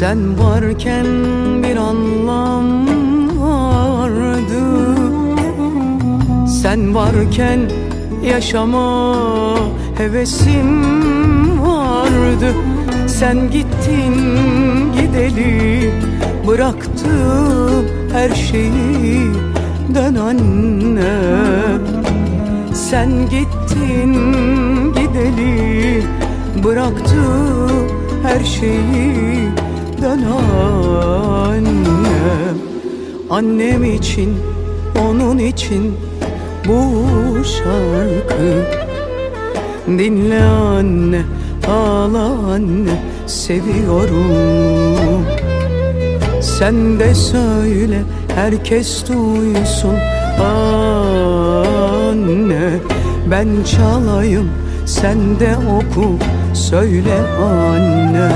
Sen varken bir anlam vardı. Sen varken yaşama hevesim vardı. Sen gittin gideli bıraktım her şeyi dön anne. Sen gittin gideli bıraktı her şeyi dön annem Annem için onun için bu şarkı. Dinle anne ağla anne seviyorum. Sen de söyle herkes duysun. Anne Ben çalayım sen de oku. Söyle anne